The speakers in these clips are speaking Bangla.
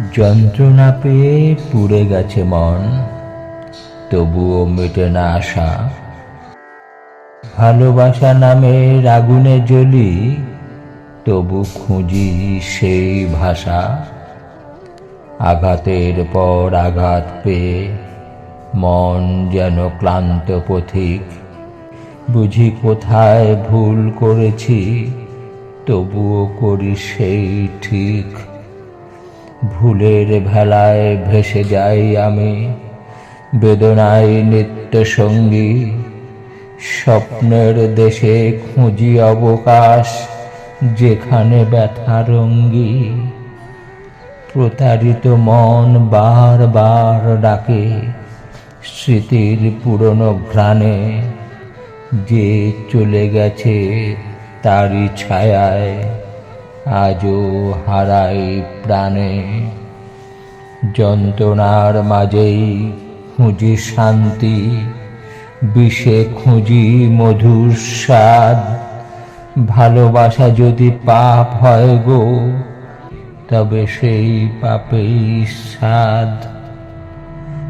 যন্ত্রণা পেয়ে পুড়ে গেছে মন, তবুও মেটে না আশা। ভালোবাসা নামে আগুনে জ্বলি, তবু খুঁজি সেই ভাষা। আঘাতের পর আঘাত পেয়ে মন যেন ক্লান্ত পথিক। বুঝি কোথায় ভুল করেছি, তবুও করি সেই ঠিক। ভুলের ভেলায় ভেসে যাই আমি। বেদনায় নিত্য সঙ্গী, স্বপ্নের দেশে খুঁজি অবকাশ, যেখানে ব্যথা রঙ্গি। প্রতারিত মন বারবার ডাকে স্মৃতির পুরনো ঘ্রাণে। যে চলে গেছে তারই ছায়ায় আজও হারাই প্রাণে। যন্ত্রণার মাঝেই খুঁজি শান্তি, বিষে খুঁজি মধুর স্বাদ। ভালোবাসা যদি পাপ হয় গো, তবে সেই পাপেই স্বাদ।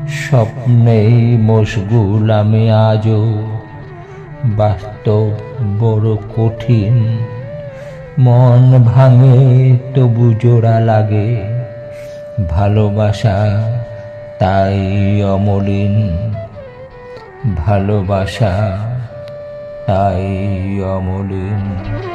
স্বপ্নেই মশগুল আমি আজও, বাস্তব বড় কঠিন। মন ভাঙে তবু জোড়া লাগে। ভালোবাসা তাই অমলিন। ভালোবাসা তাই অমলিন।